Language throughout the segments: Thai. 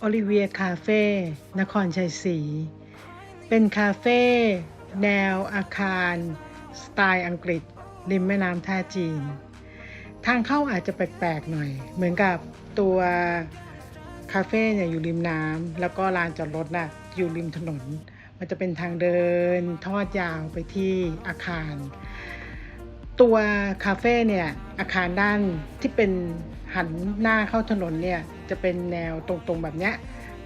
โอลิเวียคาเฟ่นครชัยศรี เป็นคาเฟ่แนวอาคาร สไตล์อังกฤษ ริมแม่น้ำท่าจีน ทางเข้าอาจจะแปลกๆหน่อย เหมือนกับตัวคาเฟ่เนี่ยอยู่ริมน้ำแล้วก็ลานจอดรถน่ะอยู่ริมถนน มันจะเป็นทางเดินทอดยาวไปที่อาคาร ตัวคาเฟ่เนี่ยอาคารด้านที่เป็น หันหน้าเข้าถนนเนี่ยจะเป็นแนวตรงๆแบบเนี้ย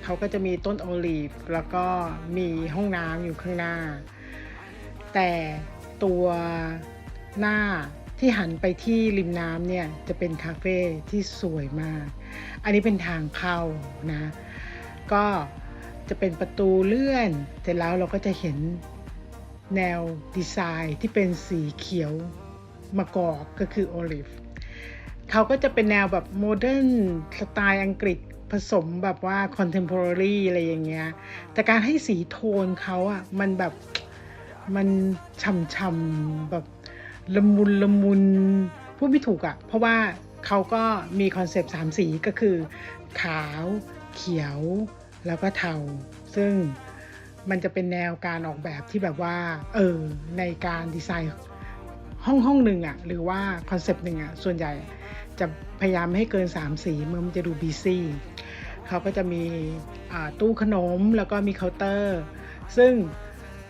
เขาก็จะมีต้นโอลีฟแล้วก็มีห้องน้ำอยู่ข้างหน้า แต่ตัวหน้าที่หันไปที่ริมน้ำเนี่ยจะเป็นคาเฟ่ที่สวยมาก อันนี้เป็นทางเข้านะ ก็จะเป็นประตูเลื่อน เสร็จแล้วเราก็จะเห็นแนวดีไซน์ที่เป็นสีเขียวมะกอกก็คือโอลิฟ เขาก็จะเป็นแนวแบบโมเดิร์นสไตล์อังกฤษผสมแบบว่าคอนเทม p o r a r y อะไรอย่างเงี้ย แต่การให้สีโทนเขาอะมันแบบมันช่ำๆแบบละมุนละมุนพูดไม่ถูกอะเพราะว่าเขาก็มีคอนเซปต์สามสีก็คือ ขาวเขียวแล้วก็เทา ซึ่งมันจะเป็นแนวการออกแบบที่แบบว่า เออ ในการดีไซน์ห้องห้องหนึ่งอะหรือว่าคอนเซปต์หนึ่งอะส่วนใหญ่ จะพยายามไม่ให้เกิน 3 สีเมื่อมันจะดูบีซี่เขาก็จะมีตู้ขนมแล้วก็มีเคาน์เตอร์ ซึ่ง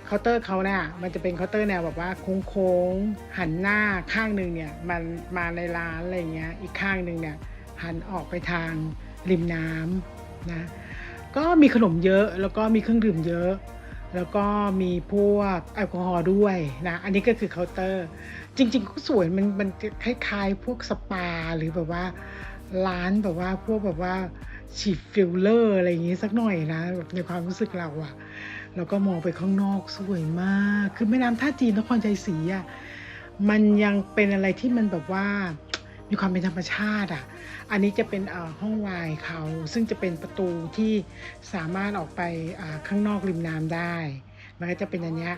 เคาน์เตอร์เขาเนี่ยมันจะเป็นเคาน์เตอร์แนวแบบว่าโค้งๆหันหน้าข้างหนึ่งเนี่ยมันมาในร้านอะไรเงี้ยอีกข้างหนึ่งเนี่ยหันออกไปทางริมน้ำนะก็มีขนมเยอะแล้วก็มีเครื่องดื่มเยอะ แล้วก็มีพวกแอลกอฮอล์ด้วยนะ อันนี้ก็คือเคาน์เตอร์ จริงๆก็สวยมันมันคล้ายๆ พวกสปาหรือแบบว่าร้านแบบว่าพวกแบบว่าฉีดฟิลเลอร์อะไรอย่างงี้สักหน่อยนะแบบในความรู้สึกเราอะแล้วก็มองไปข้างนอกสวยมาก คือแม่น้ำท่าจีนนครชัยศรีอะมันยังเป็นอะไรที่มันแบบว่า มีความเป็นธรรมชาติอะ อันนี้จะเป็นห้องวน์เขาซึ่งจะเป็นประตูที่สามารถออกไปข้างนอกริมน้ำได้ มันก็จะเป็นอันเนี้ย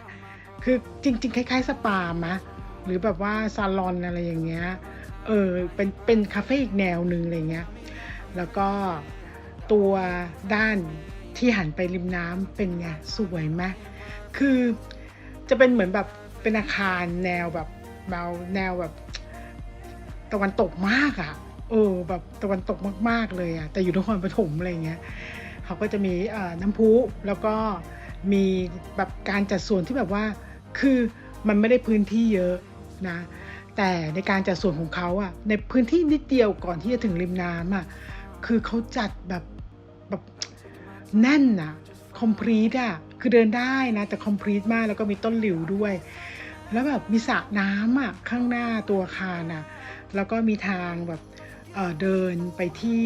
คือจริง ๆ คล้าย ๆ สปามะหรือแบบว่าซาลอนอะไรอย่างเงี้ย เออเป็นเป็นคาเฟ่อีกแนวหนึ่งอะไรเงี้ย แล้วก็ตัวด้านที่หันไปริมน้ำเป็นไงสวยไหมคือจะเป็นเหมือนแบบเป็นอาคารแนวแบบแนวแนวแบบ ตะวันตกมากอะ่ะเออแบบตะวันตกมากๆเลยอะ่ะแต่อยู่นครปฐมอะไรเงี้ยเขาก็จะมีน้ำพุแล้วก็มีแบบการจัดส่วนที่แบบว่าคือมันไม่ได้พื้นที่เยอะนะแต่ในการจัดส่วนของเขาอะในพื้นที่นิดเดียวก่อนที่จะถึงริมน้ำอะคือเขาจัดแบบแบบแน่นอะคอมพลีทอะคือเดินได้นะแต่คอมพลีทมากแล้วก็มีต้นหลิวด้วย แล้วแบบมีสระน้ำอะข้างหน้าตัวอาคารอะแล้วก็มีทางแบบเเดินไปที่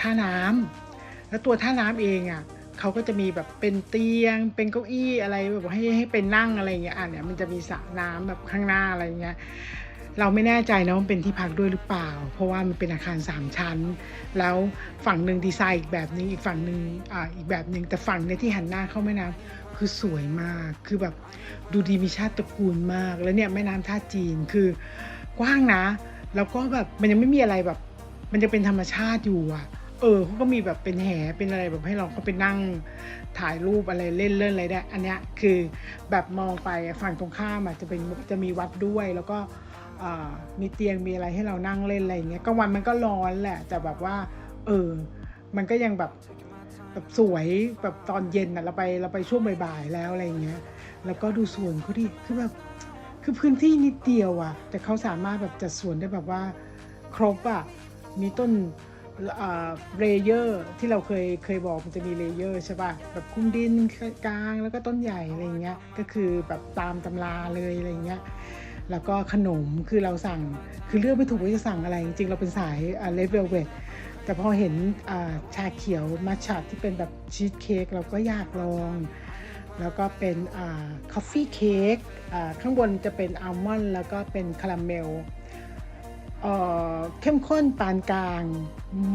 ท่าน้ำแล้วตัวท่าน้ำเองอะเขาก็จะมีแบบเป็นเตียง เป็นเก้าอี้อะไรแบบให้ให้เป็นนั่งอะไรอย่างเงี้ยอะเนี่ยมันจะมีสระน้ำแบบข้างหน้าอะไรเงี้ย เราไม่แน่ใจนะว่าเป็นที่พักด้วยหรือเปล่า เพราะว่ามันเป็นอาคารสามชั้น แล้วฝั่งหนึ่งดีไซน์อีกแบบหนึ่งอีกฝั่งหนึ่งอ่าอีกแบบหนึ่งแต่ฝั่งเนี่ยที่หันหน้าเข้าแม่น้ำคือสวยมาก คือแบบดูดีมีชาติตระกูลมาก แล้วเนี่ยแม่น้ำท่าจีนคือกว้างนะ แล้วก็แบบมันยังไม่มีอะไรแบบ มันจะเป็นธรรมชาติอยู่อะเออเขาก็มีแบบเป็นแหเป็นอะไรแบบให้เราก็ไปนั่งถ่ายรูปอะไรเล่นเล่นอะไรได้ อันเนี้ยคือแบบมองไปฝั่งตรงข้ามอะจะเป็นจะมีวัดด้วยแล้วก็ มีเตียงมีอะไรให้เรานั่งเล่นอะไรอย่างเงี้ยกลางวันมันก็ร้อนแหละ แต่แบบว่า เออ มันก็ยังแบบแบบสวยแบบตอนเย็นอะเราไปเราไปช่วงบ่ายๆแล้วอะไรอย่างเงี้ย แล้วก็ดูสวนเขาดิคือแบบคือพื้นที่นิดเดียวอะแต่เขาสามารถแบบจัดสวนได้แบบว่าครบอะมีต้นเลเยอร์ที่เราเคยเคยบอกมันจะมีเลเยอร์ใช่ป่ะแบบคุ้มดินกลางแล้วก็ต้นใหญ่อะไรเงี้ยก็คือแบบตามตำราเลยอะไรเงี้ย แล้วก็ขนมคือเราสั่งคือเลือกไม่ถูกว่าจะสั่งอะไร จริงๆเราเป็นสายเลเวลเวทแต่พอเห็นชาเขียวมัชชาที่เป็นแบบชีสเค้กเราก็อยากลอง แล้วก็เป็นอ่าคอฟฟี่เค้กข้างบนจะเป็นอัลมอนด์แล้วก็เป็นคาราเมลเข้มข้นปานกลาง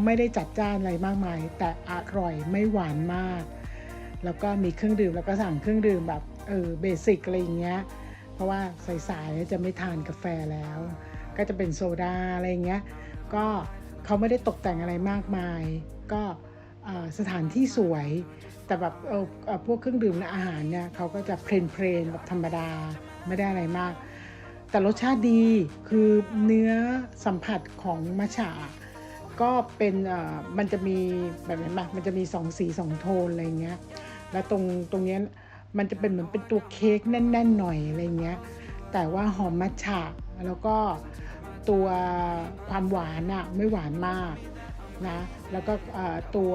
ไม่ได้จัดจ้านอะไรมากมาย แต่อร่อยไม่หวานมาก แล้วก็มีเครื่องดื่มแล้วก็สั่งเครื่องดื่มแบบเออเบสิกอะไรอย่างเงี้ย ราะว่าสายๆจะไม่ทานกาแฟแล้ว ก็จะเป็นโซดาอะไรเงี้ยก็เขาไม่ได้ตกแต่งอะไรมากมาย ก็สถานที่สวย แต่แบบพวกเครื่องดื่มและอาหารเนี่ยเขาก็จะเพลนเพลนๆแบบธรรมดาไม่ได้อะไรมาก แต่รสชาติดีคือเนื้อสัมผัสของมัชฉะก็เป็นมันจะมีแบบนี้ปะมันจะมีสองสีสองโทนอะไรเงี้ย แล้วตรงตรงเนี้ย มันจะเป็นเหมือนเป็นตัวเค้กแน่น ๆ หน่อยอะไรเงี้ย แต่ว่าหอมมัทฉะแล้วก็ตัวความหวานอะไม่หวานมากนะ แล้วก็ตัว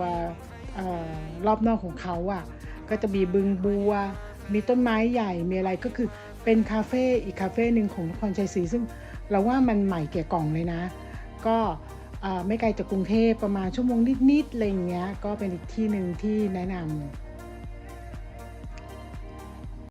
ออรอบนอกของเขาอะก็จะมีบึงบัว มีต้นไม้ใหญ่ มีอะไรก็คือเป็นคาเฟ่อีกคาเฟ่หนึ่งของนครชัยศรีซึ่งเราว่ามันใหม่แก่กล่องเลยนะ ก็ไม่ไกลจากกรุงเทพประมาณชั่วโมงนิดๆอะไรอย่างเงี้ย ก็เป็นอีกที่หนึ่งที่แนะนำ